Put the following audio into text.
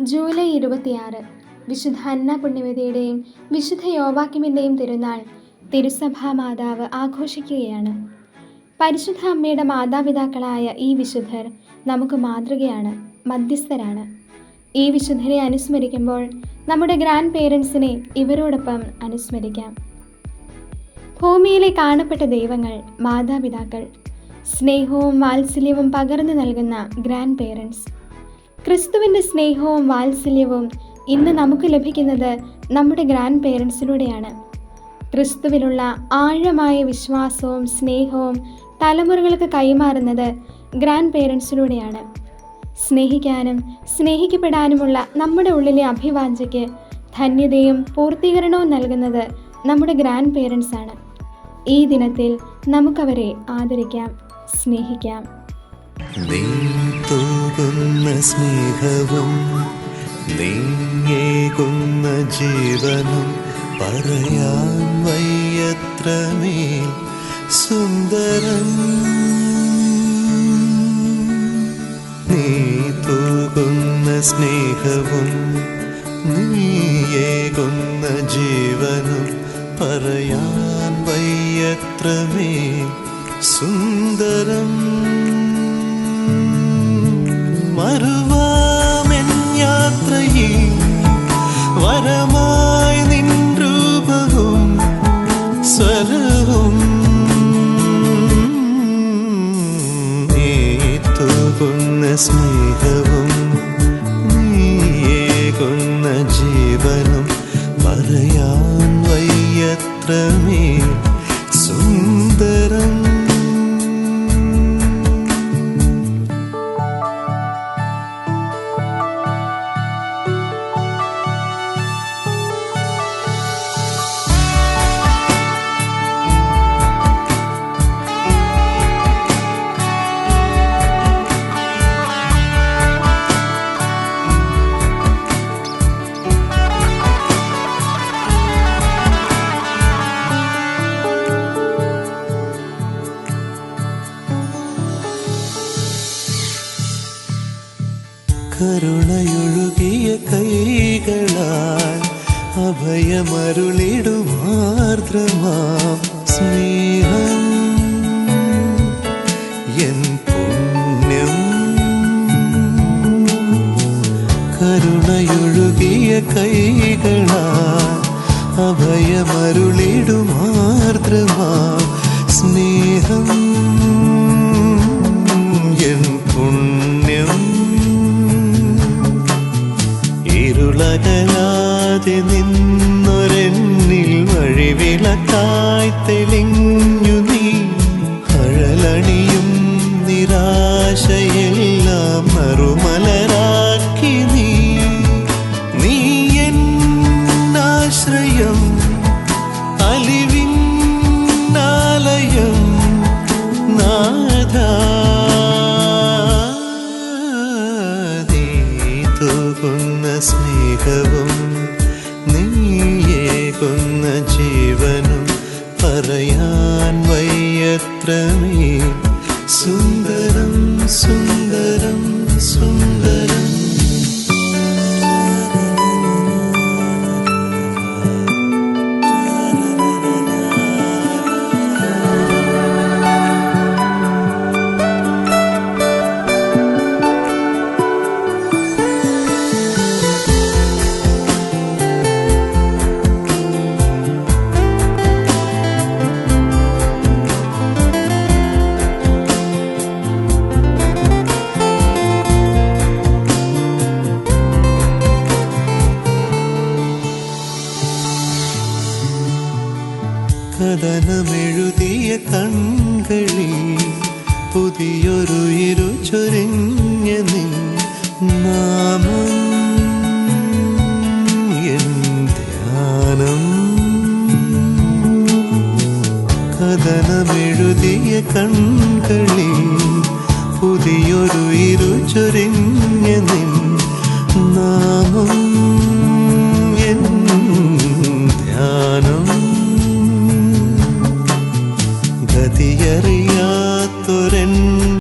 July ഇരുപത്തിയാറ്. വിശുദ്ധ അന്ന പുണ്യവതിയുടെയും വിശുദ്ധ യോവാക്യമിന്റെയും തിരുനാൾ തിരുസഭാ മാതാവ് ആഘോഷിക്കുകയാണ്. പരിശുദ്ധ അമ്മയുടെ മാതാപിതാക്കളായ ഈ വിശുദ്ധർ നമുക്ക് മാതൃകയാണ് മധ്യസ്ഥരാണ്. ഈ വിശുദ്ധരെ അനുസ്മരിക്കുമ്പോൾ നമ്മുടെ ഗ്രാൻഡ് പേരൻസിനെ ഇവരോടൊപ്പം അനുസ്മരിക്കാം. ഭൂമിയിലെ കാണപ്പെട്ട ദൈവങ്ങൾ മാതാപിതാക്കൾ സ്നേഹവും വാത്സല്യവും പകർന്നു നൽകുന്ന ഗ്രാൻഡ് പേരൻസ് ക്രിസ്തുവിന്റെ സ്നേഹവും വാത്സല്യവും ഇന്ന് നമുക്ക് ലഭിക്കുന്നത് നമ്മുടെ ഗ്രാൻഡ് പേരൻസിലൂടെയാണ്. ക്രിസ്തുവിലുള്ള ആഴമായ വിശ്വാസവും സ്നേഹവും തലമുറകൾക്ക് കൈമാറുന്നത് ഗ്രാൻഡ് പേരൻസിലൂടെയാണ്. സ്നേഹിക്കാനും സ്നേഹിക്കപ്പെടാനുമുള്ള നമ്മുടെ ഉള്ളിലെ അഭിവാഞ്ചയ്ക്ക് ധന്യതയും പൂർത്തീകരണവും നൽകുന്നത് നമ്മുടെ ഗ്രാൻഡ് പേരൻസാണ്. ഈ ദിനത്തിൽ നമുക്കവരെ ആദരിക്കാം സ്നേഹിക്കാം. തൂകുന്ന സ്നേഹവും നീങ്ങേകുന്ന ജീവനും പറയാൻ വയ്യത്രമേൽ സുന്ദരം. നീ തൂകുന്ന സ്നേഹവും നീയേകുന്ന ജീവനും പറയാൻ വയ്യത്രമേൽ സുന്ദരം. മറുവാമെൻ യാത്രയിൽ വരമായി നിൻ രൂപവും സ്വരവും നീത്തുകുന്ന സ്നേഹവും നീയേകുന്ന ജീവനും പറയാൻ വയ്യത്രമേ കരുണയൊഴുകിയ കൈകളാൽ അഭയമരുളിടുമാർദ്രമാം സ്നേഹം. എൻ പുണ്യം കരുണയൊഴുകിയ കൈകളാൽ അഭയമരുളിടുമാർദ്രമാം സ്നേഹം. ഇരുളകലാതെ നിന്നൊരെന്നിൽ വഴിവിളക്കായി തെളിഞ്ഞു നീ. അഴലണിയും നിരാശയെല്ലാം മറുമലരാക്കി നീ. നീ എന്നാശ്രയം അലിവിന്നാലയം സ്നേഹവും കഥനമെഴുതിയ കൺകളി പുതിയൊരു ഇരു ചൊരിഞ്ഞ നിൻ നാമം എൻ ധ്യാനം. കഥനമെഴുതിയ കൺകളി പുതിയൊരു ഇരു ചൊരിഞ്ഞ നിൻ നാമം.